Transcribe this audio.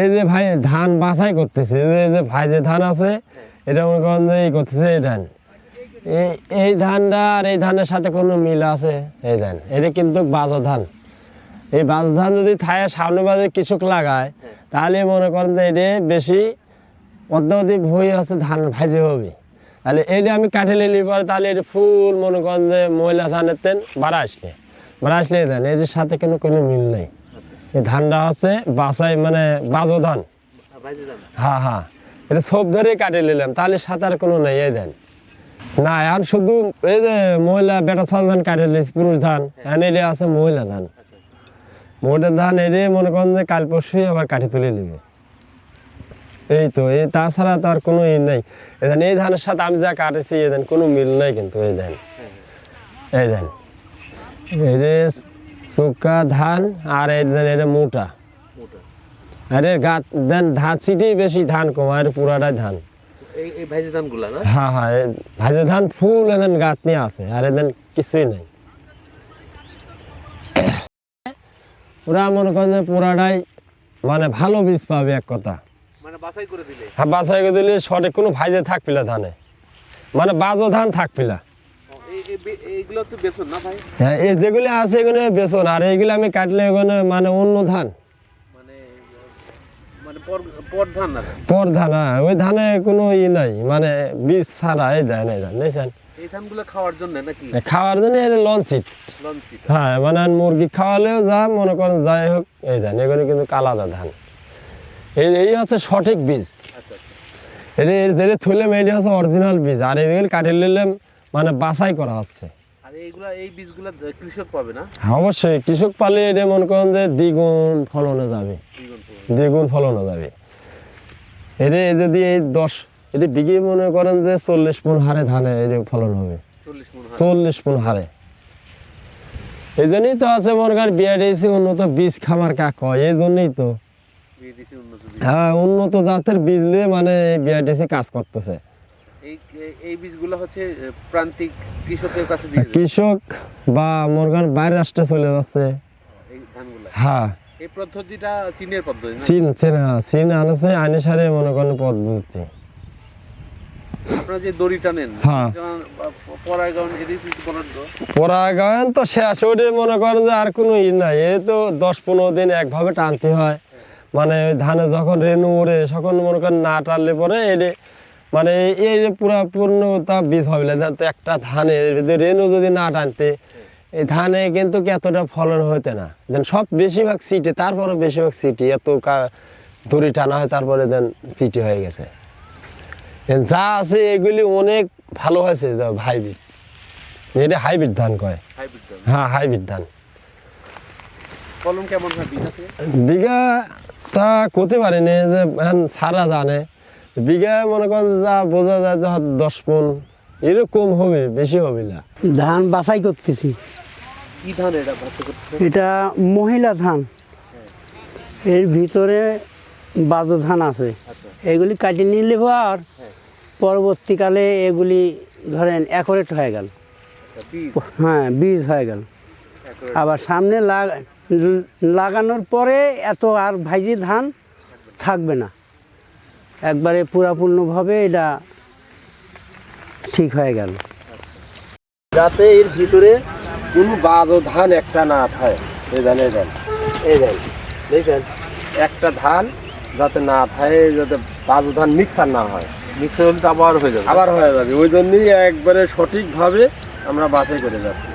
এই যে ভাই, ধান বাছাই করতেছে। এই যে- ভাই যে ধান আছে, এটা মনে করেন যে এই করতেছে এই ধান। এই এই ধানটা আর এই ধানের সাথে কোনো মিল আছে? এই ধান, এটা কিন্তু বাজো ধান। এই বাজো ধান যদি থায় সামনে বাজে কিছুক লাগায়, তাহলে মনে করেন যে এটা বেশি অর্ধবধি ভুই হচ্ছে ধান ভাজি হবে। তাহলে এইটা আমি কাঠে নিলে পরে তাহলে এটা ফুল মনে করেন যে ময়লা ধানের তেন বাড়া আসলে বাড়া আসলে এই ধান, এটার সাথে কোনো কোনো মিল নেই। ধানটা হচ্ছে বাসাই মানে বাজো ধান হ্যাঁ হ্যাঁ। এটা সব ধরে কাটে নিলাম, তাহলে সাঁতার কোনো নেই, এই ধান না আর শুধু এই যে মহিলা বেটা ছাল ধান কাটে নিয়েছি পুরুষ ধান, এখন এটা আছে মহিলা ধান। মহিলা ধান এরে মনে করেন যে কাল পরশুই আবার কাঠি তুলে নেবে। এই তো, এই তাছাড়া তো আর কোনো ই নেই। এই এই ধানের সাথে আমি যা কাটেছি, এই ধান কোনো মিল নেই কিন্তু, এই ধান এই ধান চোকা ধান আর এটা মোটা। আরে গাছ ধান ধান ছিটেই বেশি ধান কম আর পুরাটাই ধান। ভাইজি হ্যাঁ হ্যাঁ এই ভাজে ধান ফুল এখান গাছ নিয়ে আছে আর এখান কিছুই নাই। ওরা মনে করেন যে পুরাটাই মানে ভালো বীজ পাবে এক কথা। মানে হ্যাঁ বাছাই করে দিলে সঠিক কোনো ভাইজে থাকপিলা ধানে। মানে বাজো ধান থাকপিলা তো বেসন না ভাই? হ্যাঁ এই যেগুলি আছে এগুলো বেসন আর এইগুলো আমি কাটলে এগুলো মানে অন্য ধান। মানে মানে পর ধান হ্যাঁ ওই ধানে কোনো ই নাই মানে বীজ ছাড়া এই ধান এই ধান দেখছেন? খাওয়ার জন্য নাকি? খাওয়ার জন্য লঞ্চিট হ্যাঁ মানে মুরগি খাওয়ালেও যা মনে করেন যাই হোক এই ধান এগুলো কিন্তু কালাদা ধান। এই এই হচ্ছে সঠিক বীজ। আচ্ছা এটা এর যেটা থইলাম এটা হচ্ছে অরিজিনাল বীজ আর এগুলো কাটে নিলাম মানে বাছাই করা হচ্ছে। হ্যাঁ অবশ্যই। কৃষক পালে এটা মনে করেন যে দ্বিগুণ ফলনে যাবে। দ্বিগুণ ফলন। যাবে। এটা যদি এই দশ এটা বিঘে মনে করেন যে চল্লিশ মন হারে ধানে এটা ফলন হবে। চল্লিশ মন হার। এই জন্যই তো আছে মনে করেন দিয়েছি উন্নত বীজ খামার কাক হয় এই জন্যই তো। হ্যাঁ উন্নত জাতের বীজ দিয়ে মানে বিআরটিসি কাজ করতেছে। এই এই- এই বীজগুলো হচ্ছে প্রান্তিক কৃষকের কাছে দিয়ে কৃষক বা বাইরের রাষ্ট্রে চলে যাচ্ছে। এই ধানগুলা। হ্যাঁ। এই পদ্ধতিটা চীনের পদ্ধতি চীন চীন হ্যাঁ চীন আনছে আইনি মনে করেন পদ্ধতি। আপনারা যে দড়িটা নেন হ্যাঁ। পরাগাউন এদিক পরাগায়ন তো শেষ ওটা মনে করেন যে আর কোনো ই নাই। এই তো দশ পনেরো দিন একভাবে টানতে হয়। মানে ওই ধানে যখন রেনু ওড়ে তখন মনে করেন না টানলে পরে এটি মানে এই- পুরা পূর্ণতা বীজ হবে একটা ধানে যদি রেনু যদি না টানতে এই ধানে কিন্তু এতটা ফলন হইতে না? দেন সব বেশিরভাগ সিটে তারপরে বেশিরভাগ সিটি এত দড়ি টানা হয় তারপরে দেন সিটি হয়ে গেছে। যা আছে এগুলি অনেক ভালো হয়েছে হাইব্রিড। এটা হাইব্রিড ধান কয়? হ্যাঁ হাইব্রিড ধান। ফলন কেমন বিঘা তা করতে পারিনি যে সারা জানে। বিঘা মনে করেন যা বোঝা যায় যে দশ মন এরকম হবে বেশি হবে না। ধান বাছাই করতেছি। এটা মহিলা ধান। এর ভিতরে বাজো ধান আছে। আচ্ছা। এগুলি কাটিয়ে নিলে আর পরবর্তীকালে এগুলি ধরেন অ্যাকোরেট হয়ে গেল। আচ্ছা হ্যাঁ বীজ হয়ে গেল। আবার সামনে লাগা- লাগানোর পরে এত আর ভাইজি ধান থাকবে না। একবারে পুরাপূর্ণভাবে এটা ঠিক হয়ে গেল। যাতে এর ভিতরে কোনো বাজো ধান একটা না থাকে। এই ধান এই ধান এই ধান দেখছেন একটা ধান যাতে না থাকে যাতে বাজো ধান মিক্সার না হয়। মিক্সার হলে তো আবার হয়ে যাবে। আবার হয়ে যাবে। ওই জন্যই একবারে সঠিকভাবে আমরা বাছাই করে যাচ্ছি।